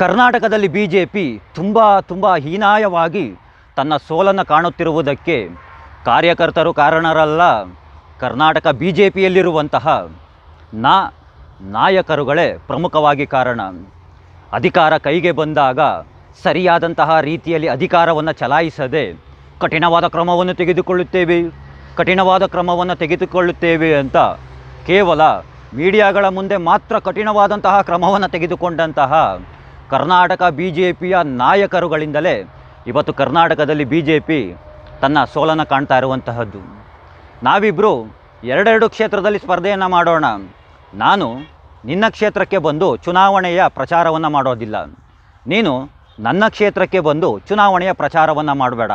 ಕರ್ನಾಟಕದಲ್ಲಿ B J P ತುಂಬ ತುಂಬ ಹೀನಾಯವಾಗಿ ತನ್ನ ಸೋಲನ್ನು ಕಾಣುತ್ತಿರುವುದಕ್ಕೆ ಕಾರ್ಯಕರ್ತರು ಕಾರಣರಲ್ಲ, ಕರ್ನಾಟಕ ಬಿ ಜೆ ಪಿಯಲ್ಲಿರುವಂತಹ ನಾ ನಾಯಕರುಗಳೇ ಪ್ರಮುಖವಾಗಿ ಕಾರಣ. ಅಧಿಕಾರ ಕೈಗೆ ಬಂದಾಗ ಸರಿಯಾದಂತಹ ರೀತಿಯಲ್ಲಿ ಅಧಿಕಾರವನ್ನು ಚಲಾಯಿಸದೆ ಕಠಿಣವಾದ ಕ್ರಮವನ್ನು ತೆಗೆದುಕೊಳ್ಳುತ್ತೇವೆ, ಕಠಿಣವಾದ ಕ್ರಮವನ್ನು ತೆಗೆದುಕೊಳ್ಳುತ್ತೇವೆ ಅಂತ ಕೇವಲ ಮೀಡಿಯಾಗಳ ಮುಂದೆ ಮಾತ್ರ ಕಠಿಣವಾದಂತಹ ಕ್ರಮವನ್ನು ತೆಗೆದುಕೊಂಡಂತಹ ಕರ್ನಾಟಕ ಬಿ ಜೆ ಪಿಯ ನಾಯಕರುಗಳಿಂದಲೇ ಇವತ್ತು ಕರ್ನಾಟಕದಲ್ಲಿ ಬಿ ಜೆ ಪಿ ತನ್ನ ಸೋಲನ್ನು ಕಾಣ್ತಾ ಇರುವಂತಹದ್ದು. ನಾವಿಬ್ಬರು ಎರಡೆರಡು ಕ್ಷೇತ್ರದಲ್ಲಿ ಸ್ಪರ್ಧೆಯನ್ನು ಮಾಡೋಣ. ನಾನು ನಿನ್ನ ಕ್ಷೇತ್ರಕ್ಕೆ ಬಂದು ಚುನಾವಣೆಯ ಪ್ರಚಾರವನ್ನು ಮಾಡೋದಿಲ್ಲ. ನೀನು ನನ್ನ ಕ್ಷೇತ್ರಕ್ಕೆ ಬಂದು ಚುನಾವಣೆಯ ಪ್ರಚಾರವನ್ನು ಮಾಡಬೇಡ.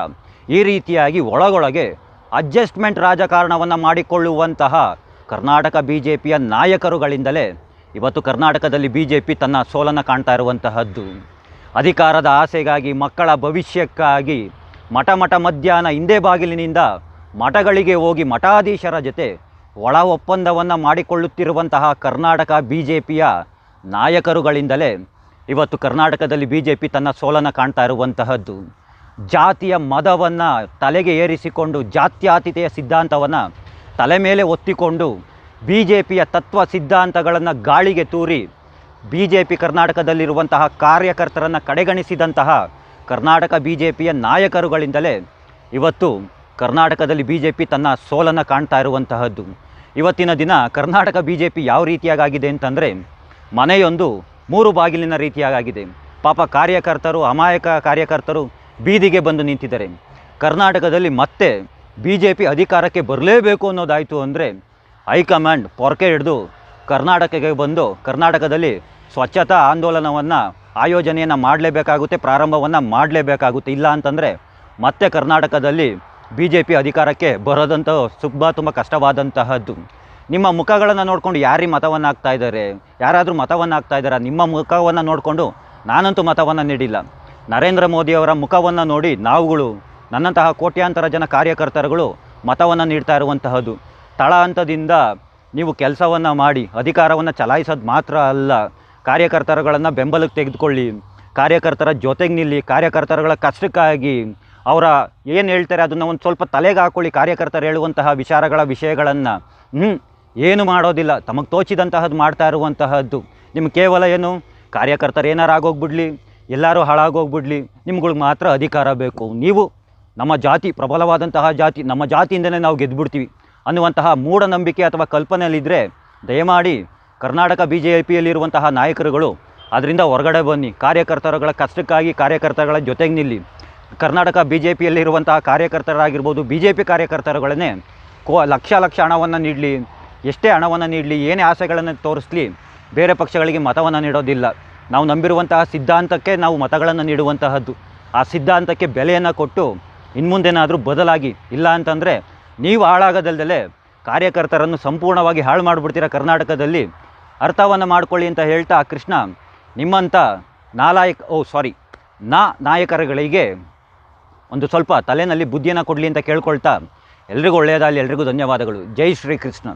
ಈ ರೀತಿಯಾಗಿ ಒಳಗೊಳಗೆ ಅಡ್ಜಸ್ಟ್ಮೆಂಟ್ ರಾಜಕಾರಣವನ್ನು ಮಾಡಿಕೊಳ್ಳುವಂತಹ ಕರ್ನಾಟಕ ಬಿ ಜೆ ಪಿಯ ನಾಯಕರುಗಳಿಂದಲೇ ಇವತ್ತು ಕರ್ನಾಟಕದಲ್ಲಿ ಬಿ ಜೆ ಪಿ ತನ್ನ ಸೋಲನ್ನು ಕಾಣ್ತಾ ಇರುವಂತಹದ್ದು. ಅಧಿಕಾರದ ಆಸೆಗಾಗಿ, ಮಕ್ಕಳ ಭವಿಷ್ಯಕ್ಕಾಗಿ, ಮಠ ಮಠ ಮಧ್ಯಾಹ್ನ ಹಿಂದೆ ಬಾಗಿಲಿನಿಂದ ಮಠಗಳಿಗೆ ಹೋಗಿ ಮಠಾಧೀಶರ ಜೊತೆ ಒಳ ಒಪ್ಪಂದವನ್ನು ಮಾಡಿಕೊಳ್ಳುತ್ತಿರುವಂತಹ ಕರ್ನಾಟಕ ಬಿ ಜೆ ಪಿಯ ನಾಯಕರುಗಳಿಂದಲೇ ಇವತ್ತು ಕರ್ನಾಟಕದಲ್ಲಿ ಬಿ ಜೆ ಪಿ ತನ್ನ ಸೋಲನ್ನು ಕಾಣ್ತಾ ಇರುವಂತಹದ್ದು. ಜಾತಿಯ ಮದವನ್ನು ತಲೆಗೆ ಏರಿಸಿಕೊಂಡು ಜಾತ್ಯಾತೀತೆಯ ಸಿದ್ಧಾಂತವನ್ನು ತಲೆ ಮೇಲೆ ಒತ್ತಿಕೊಂಡು ಬಿ ಜೆ ಪಿಯ ತತ್ವ ಸಿದ್ಧಾಂತಗಳನ್ನು ಗಾಳಿಗೆ ತೂರಿ ಬಿ ಜೆ ಪಿ ಕರ್ನಾಟಕದಲ್ಲಿರುವಂತಹ ಕಾರ್ಯಕರ್ತರನ್ನು ಕಡೆಗಣಿಸಿದಂತಹ ಕರ್ನಾಟಕ ಬಿ ಜೆ ಪಿಯ ನಾಯಕರುಗಳಿಂದಲೇ ಇವತ್ತು ಕರ್ನಾಟಕದಲ್ಲಿ ಬಿ ಜೆ ಪಿ ತನ್ನ ಸೋಲನ್ನು ಕಾಣ್ತಾ ಇರುವಂತಹದ್ದು. ಇವತ್ತಿನ ದಿನ ಕರ್ನಾಟಕ ಬಿ ಜೆ ಪಿ ಯಾವ ರೀತಿಯಾಗಿದೆ ಅಂತಂದರೆ ಮನೆಯೊಂದು ಮೂರು ಬಾಗಿಲಿನ ರೀತಿಯಾಗಿದೆ ಪಾಪ ಕಾರ್ಯಕರ್ತರು, ಅಮಾಯಕ ಕಾರ್ಯಕರ್ತರು ಬೀದಿಗೆ ಬಂದು ನಿಂತಿದ್ದಾರೆ. ಕರ್ನಾಟಕದಲ್ಲಿ ಮತ್ತೆ ಬಿ ಜೆ ಪಿ ಅಧಿಕಾರಕ್ಕೆ ಬರಲೇಬೇಕು ಅನ್ನೋದಾಯಿತು ಅಂದರೆ ಹೈಕಮಾಂಡ್ ಪೊರಕೆ ಹಿಡಿದು ಕರ್ನಾಟಕಕ್ಕೆ ಬಂದು ಕರ್ನಾಟಕದಲ್ಲಿ ಸ್ವಚ್ಛತಾ ಆಂದೋಲನವನ್ನು, ಆಯೋಜನೆಯನ್ನು ಮಾಡಲೇಬೇಕಾಗುತ್ತೆ, ಪ್ರಾರಂಭವನ್ನು ಮಾಡಲೇಬೇಕಾಗುತ್ತೆ. ಇಲ್ಲ ಅಂತಂದರೆ ಮತ್ತೆ ಕರ್ನಾಟಕದಲ್ಲಿ ಬಿ ಜೆ ಪಿ ಅಧಿಕಾರಕ್ಕೆ ಬರೋದಂಥ ತುಂಬ ತುಂಬ ಕಷ್ಟವಾದಂತಹದ್ದು. ನಿಮ್ಮ ಮುಖಗಳನ್ನು ನೋಡಿಕೊಂಡು ಯಾರೀ ಮತವನ್ನು ಹಾಕ್ತಾ ಇದ್ದಾರೆ? ಯಾರಾದರೂ ಮತವನ್ನು ಹಾಕ್ತಾ ಇದ್ದಾರಾ? ನಿಮ್ಮ ಮುಖವನ್ನು ನೋಡಿಕೊಂಡು ನಾನಂತೂ ಮತವನ್ನು ನೀಡಿಲ್ಲ. ನರೇಂದ್ರ ಮೋದಿಯವರ ಮುಖವನ್ನು ನೋಡಿ ನಾವುಗಳು ನನ್ನಂತಹ ಕೋಟ್ಯಾಂತರ ಜನ ಕಾರ್ಯಕರ್ತರುಗಳು ಮತವನ್ನು ನೀಡ್ತಾ ಇರುವಂತಹದ್ದು. ತಳ ಹಂತದಿಂದ ನೀವು ಕೆಲಸವನ್ನು ಮಾಡಿ, ಅಧಿಕಾರವನ್ನು ಚಲಾಯಿಸೋದು ಮಾತ್ರ ಅಲ್ಲ. ಕಾರ್ಯಕರ್ತರುಗಳನ್ನು ಬೆಂಬಲಕ್ಕೆ ತೆಗೆದುಕೊಳ್ಳಿ, ಕಾರ್ಯಕರ್ತರ ಜೊತೆಗೆ ನಿಲ್ಲಿ, ಕಾರ್ಯಕರ್ತರುಗಳ ಕಷ್ಟಕ್ಕಾಗಿ ಅವರ ಏನು ಹೇಳ್ತಾರೆ ಅದನ್ನು ಒಂದು ಸ್ವಲ್ಪ ತಲೆಗೆ ಹಾಕ್ಕೊಳ್ಳಿ ಕಾರ್ಯಕರ್ತರು ಹೇಳುವಂತಹ ವಿಚಾರಗಳ ವಿಷಯಗಳನ್ನು. ಹ್ಞೂ ಏನು ಮಾಡೋದಿಲ್ಲ, ತಮಗೆ ತೋಚಿದಂತಹದ್ದು ಮಾಡ್ತಾ ಇರುವಂತಹದ್ದು. ನಿಮ್ಗೆ ಕೇವಲ ಏನು, ಕಾರ್ಯಕರ್ತರು ಏನಾರು ಆಗೋಗ್ಬಿಡ್ಲಿ, ಎಲ್ಲರೂ ಹಾಳಾಗೋಗ್ಬಿಡ್ಲಿ ನಿಮ್ಗಳಿಗೆ ಮಾತ್ರ ಅಧಿಕಾರ ಬೇಕು. ನೀವು ನಮ್ಮ ಜಾತಿ, ಪ್ರಬಲವಾದಂತಹ ಜಾತಿ, ನಮ್ಮ ಜಾತಿಯಿಂದಲೇ ನಾವು ಗೆದ್ದುಬಿಡ್ತೀವಿ ಅನ್ನುವಂತಹ ಮೂಢನಂಬಿಕೆ ಅಥವಾ ಕಲ್ಪನೆಯಲ್ಲಿದ್ದರೆ ದಯಮಾಡಿ ಕರ್ನಾಟಕ ಬಿ ಜೆ ಪಿಯಲ್ಲಿರುವಂತಹ ನಾಯಕರುಗಳು ಅದರಿಂದ ಹೊರಗಡೆ ಬನ್ನಿ. ಕಾರ್ಯಕರ್ತರುಗಳ ಕಷ್ಟಕ್ಕಾಗಿ ಕಾರ್ಯಕರ್ತರುಗಳ ಜೊತೆಗೆ ನಿಲ್ಲಿ. ಕರ್ನಾಟಕ ಬಿ ಜೆ ಪಿಯಲ್ಲಿರುವಂತಹ ಕಾರ್ಯಕರ್ತರಾಗಿರ್ಬೋದು ಬಿ ಜೆ ಪಿ ಕಾರ್ಯಕರ್ತರುಗಳನ್ನೇ ಕೋ ಲಕ್ಷ ಲಕ್ಷ ಹಣವನ್ನು ನೀಡಲಿ. ಎಷ್ಟೇ ಹಣವನ್ನು ನೀಡಲಿ, ಏನೇ ಆಸೆಗಳನ್ನು ತೋರಿಸಲಿ, ಬೇರೆ ಪಕ್ಷಗಳಿಗೆ ಮತವನ್ನು ನೀಡೋದಿಲ್ಲ. ನಾವು ನಂಬಿರುವಂತಹ ಸಿದ್ಧಾಂತಕ್ಕೆ ನಾವು ಮತಗಳನ್ನು ನೀಡುವಂತಹದ್ದು. ಆ ಸಿದ್ಧಾಂತಕ್ಕೆ ಬೆಲೆಯನ್ನು ಕೊಟ್ಟು ಇನ್ಮುಂದೇನಾದರೂ ಬದಲಾಗಿ, ಇಲ್ಲ ಅಂತಂದರೆ ನೀವು ಹಾಳಾಗೋದಲ್ದಲೇ ಕಾರ್ಯಕರ್ತರನ್ನು ಸಂಪೂರ್ಣವಾಗಿ ಹಾಳು ಮಾಡಿಬಿಡ್ತೀರ ಕರ್ನಾಟಕದಲ್ಲಿ? ಅರ್ಥವನ್ನು ಮಾಡ್ಕೊಳ್ಳಿ ಅಂತ ಹೇಳ್ತಾ ಕೃಷ್ಣ ನಿಮ್ಮಂಥ ನಾಲಾಯಕ, ಓ, ಸಾರಿ, ನಾ ನಾಯಕರುಗಳಿಗೆ ಒಂದು ಸ್ವಲ್ಪ ತಲೆಯಲ್ಲಿ ಬುದ್ಧಿಯನ್ನು ಕೊಡಲಿ ಅಂತ ಕೇಳ್ಕೊಳ್ತಾ ಎಲ್ರಿಗೂ ಒಳ್ಳೆಯದಾಗಲಿ, ಎಲ್ರಿಗೂ ಧನ್ಯವಾದಗಳು. ಜೈ ಶ್ರೀ ಕೃಷ್ಣ